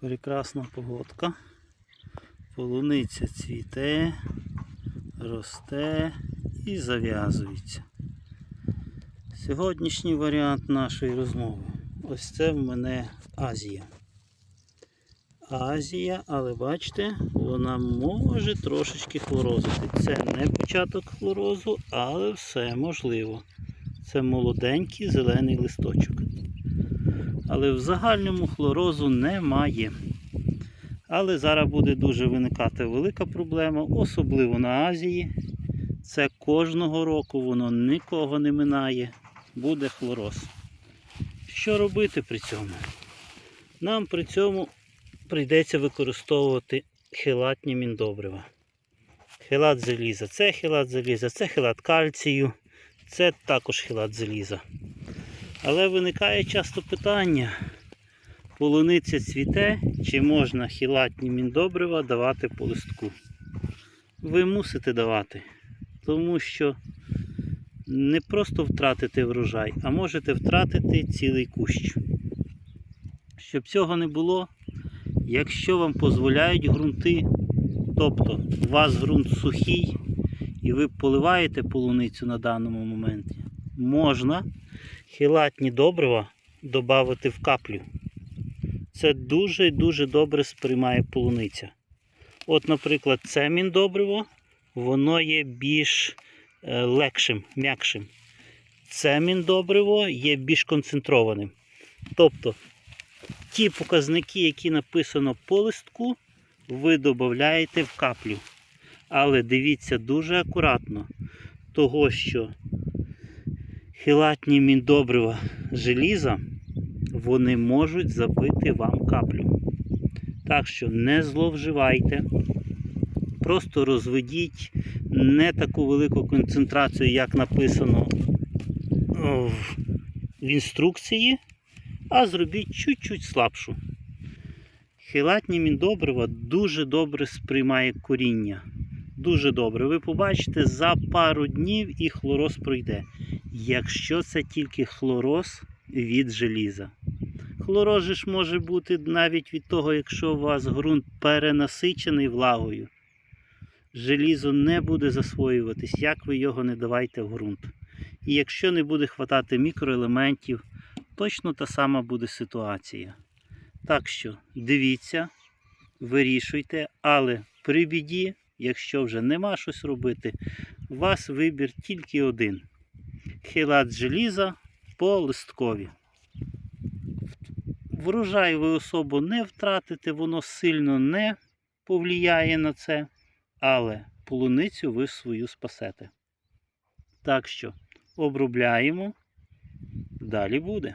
Прекрасна погодка. Полуниця цвіте, росте і зав'язується. Сьогоднішній варіант нашої розмови. Ось це в мене Азія. Азія, але бачите, вона може трошечки хлорозити. Це не початок хлорозу, але все можливо. Це молоденький зелений листочок. Але в загальному хлорозу немає. Але зараз буде дуже виникати велика проблема, особливо на Азії. Це кожного року воно нікого не минає. Буде хлороз. Що робити при цьому? Нам при цьому прийдеться використовувати хелатні міндобрива. Хелат заліза це хелат заліза, це хелат кальцію, це також хелат заліза. Але виникає часто питання, полуниця цвіте, чи можна хілатні міндобрива давати по листку. Ви мусите давати, тому що не просто втратите врожай, а можете втратити цілий кущ. Щоб цього не було, якщо вам дозволяють ґрунти, тобто у вас ґрунт сухий і ви поливаєте полуницю на даному моменті, можна хілатні добрива додати в каплю. Це дуже дуже добре сприймає полуниця. От, наприклад, це міндобриво, воно є більш е, легшим, м'якшим. Це міндобриво є більш концентрованим. Тобто ті показники, які написано по листку, ви додаєте в каплю. Але дивіться дуже акуратно, того що хілатні міндобрива желіза, вони можуть забити вам каплю. Так що не зловживайте, просто розведіть не таку велику концентрацію, як написано в інструкції, а зробіть чуть-чуть слабшу. Хілатні міндобрива дуже добре сприймає коріння. Дуже добре. Ви побачите, за пару днів і хлороз пройде. Якщо це тільки хлороз від желіза. Хлороз ж може бути навіть від того, якщо у вас ґрунт перенасичений влагою. Желізо не буде засвоюватись, як ви його не давайте в ґрунт. І якщо не буде хватати мікроелементів, точно та сама буде ситуація. Так що дивіться, вирішуйте, але при біді, якщо вже нема щось робити, у вас вибір тільки один. Хилат желіза по листкові. Врожай ви особо не втратите, воно сильно не повлияє на це, але полуницю ви свою спасете. Так що обробляємо, далі буде.